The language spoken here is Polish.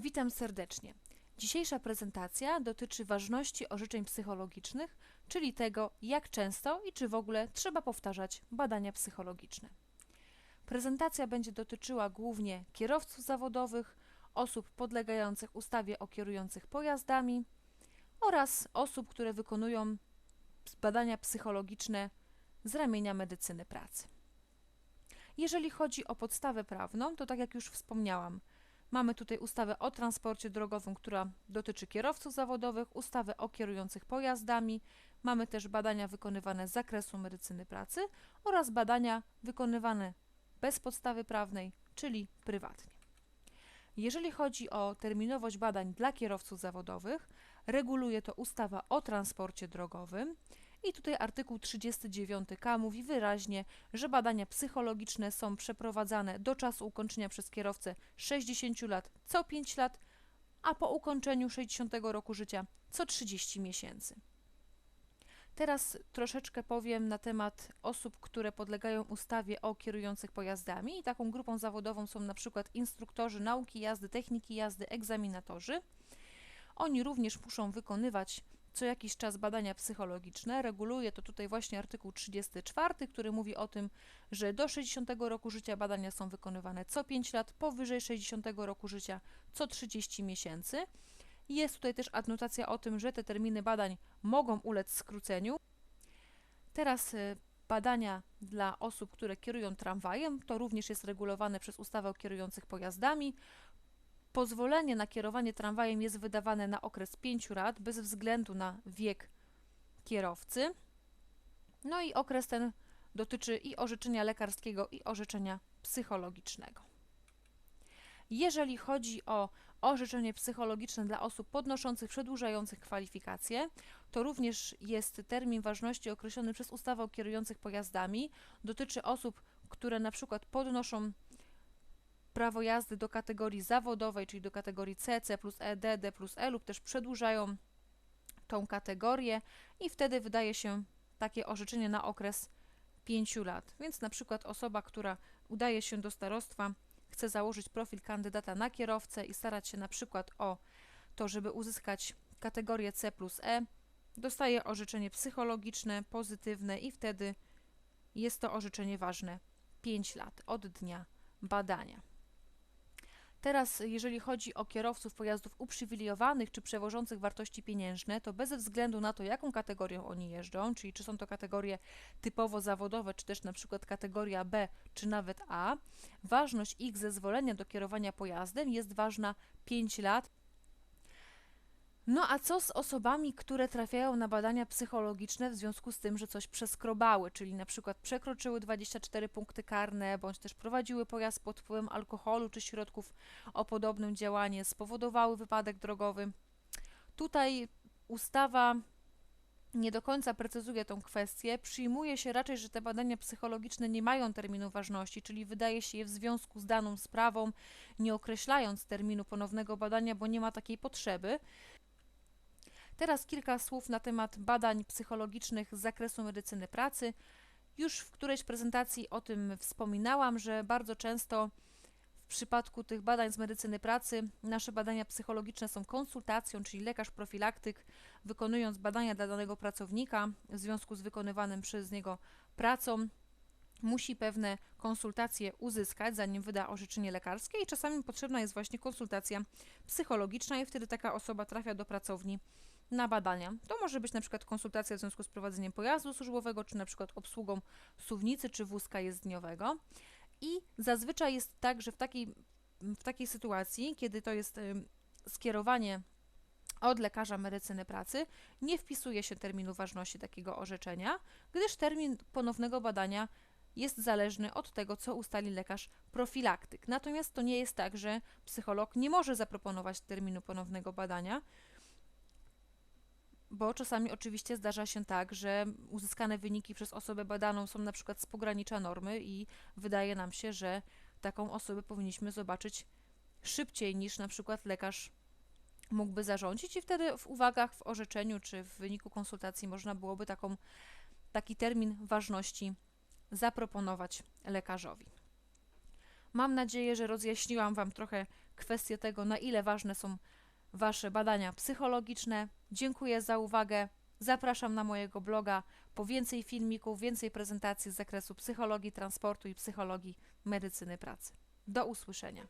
Witam serdecznie. Dzisiejsza prezentacja dotyczy ważności orzeczeń psychologicznych, czyli tego, jak często i czy w ogóle trzeba powtarzać badania psychologiczne. Prezentacja będzie dotyczyła głównie kierowców zawodowych, osób podlegających ustawie o kierujących pojazdami oraz osób, które wykonują badania psychologiczne z ramienia medycyny pracy. Jeżeli chodzi o podstawę prawną, to tak jak już wspomniałam, mamy tutaj ustawę o transporcie drogowym, która dotyczy kierowców zawodowych, ustawę o kierujących pojazdami, mamy też badania wykonywane z zakresu medycyny pracy oraz badania wykonywane bez podstawy prawnej, czyli prywatnie. Jeżeli chodzi o terminowość badań dla kierowców zawodowych, reguluje to ustawa o transporcie drogowym. I tutaj artykuł 39k mówi wyraźnie, że badania psychologiczne są przeprowadzane do czasu ukończenia przez kierowcę 60 lat co 5 lat, a po ukończeniu 60 roku życia co 30 miesięcy. Teraz troszeczkę powiem na temat osób, które podlegają ustawie o kierujących pojazdami. I taką grupą zawodową są na przykład instruktorzy nauki jazdy, techniki jazdy, egzaminatorzy. Oni również muszą wykonywać co jakiś czas badania psychologiczne. Reguluje to tutaj właśnie artykuł 34, który mówi o tym, że do 60 roku życia badania są wykonywane co 5 lat, powyżej 60 roku życia co 30 miesięcy. Jest tutaj też adnotacja o tym, że te terminy badań mogą ulec skróceniu. Teraz y, badania dla osób, które kierują tramwajem, to również jest regulowane przez ustawę o kierujących pojazdami. Pozwolenie na kierowanie tramwajem jest wydawane na okres 5 lat bez względu na wiek kierowcy. No i okres ten dotyczy i orzeczenia lekarskiego, i orzeczenia psychologicznego. Jeżeli chodzi o orzeczenie psychologiczne dla osób podnoszących, przedłużających kwalifikacje, to również jest termin ważności określony przez ustawę o kierujących pojazdami. Dotyczy osób, które na przykład podnoszą prawo jazdy do kategorii zawodowej, czyli do kategorii C, C plus E, D, D plus E lub też przedłużają tą kategorię i wtedy wydaje się takie orzeczenie na okres 5 lat. Więc na przykład osoba, która udaje się do starostwa, chce założyć profil kandydata na kierowcę i starać się na przykład o to, żeby uzyskać kategorię C plus E, dostaje orzeczenie psychologiczne, pozytywne i wtedy jest to orzeczenie ważne 5 lat od dnia badania. Teraz, jeżeli chodzi o kierowców pojazdów uprzywilejowanych czy przewożących wartości pieniężne, to bez względu na to, jaką kategorią oni jeżdżą, czyli czy są to kategorie typowo zawodowe, czy też na przykład kategoria B, czy nawet A, ważność ich zezwolenia do kierowania pojazdem jest ważna 5 lat no a co z osobami, które trafiają na badania psychologiczne w związku z tym, że coś przeskrobały, czyli na przykład przekroczyły 24 punkty karne, bądź też prowadziły pojazd pod wpływem alkoholu czy środków o podobnym działaniu, spowodowały wypadek drogowy. Tutaj ustawa nie do końca precyzuje tą kwestię. Przyjmuje się raczej, że te badania psychologiczne nie mają terminu ważności, czyli wydaje się je w związku z daną sprawą, nie określając terminu ponownego badania, bo nie ma takiej potrzeby. Teraz kilka słów na temat badań psychologicznych z zakresu medycyny pracy. Już w którejś prezentacji o tym wspominałam, że bardzo często w przypadku tych badań z medycyny pracy nasze badania psychologiczne są konsultacją, czyli lekarz profilaktyk wykonując badania dla danego pracownika w związku z wykonywanym przez niego pracą musi pewne konsultacje uzyskać, zanim wyda orzeczenie lekarskie i czasami potrzebna jest właśnie konsultacja psychologiczna i wtedy taka osoba trafia do pracowni na badania. To może być na przykład konsultacja w związku z prowadzeniem pojazdu służbowego, czy na przykład obsługą suwnicy czy wózka jezdniowego. I zazwyczaj jest tak, że w takiej, w takiej sytuacji, kiedy to jest skierowanie od lekarza medycyny pracy, nie wpisuje się terminu ważności takiego orzeczenia, gdyż termin ponownego badania jest zależny od tego, co ustali lekarz profilaktyk. Natomiast to nie jest tak, że psycholog nie może zaproponować terminu ponownego badania, bo czasami oczywiście zdarza się tak, że uzyskane wyniki przez osobę badaną są na przykład z pogranicza normy i wydaje nam się, że taką osobę powinniśmy zobaczyć szybciej niż na przykład lekarz mógłby zarządzić i wtedy w uwagach, w orzeczeniu czy w wyniku konsultacji można byłoby taką, taki termin ważności zaproponować lekarzowi. Mam nadzieję, że rozjaśniłam Wam trochę kwestię tego, na ile ważne są Wasze badania psychologiczne. Dziękuję za uwagę. Zapraszam na mojego bloga po więcej filmików, więcej prezentacji z zakresu psychologii transportu i psychologii medycyny pracy. Do usłyszenia.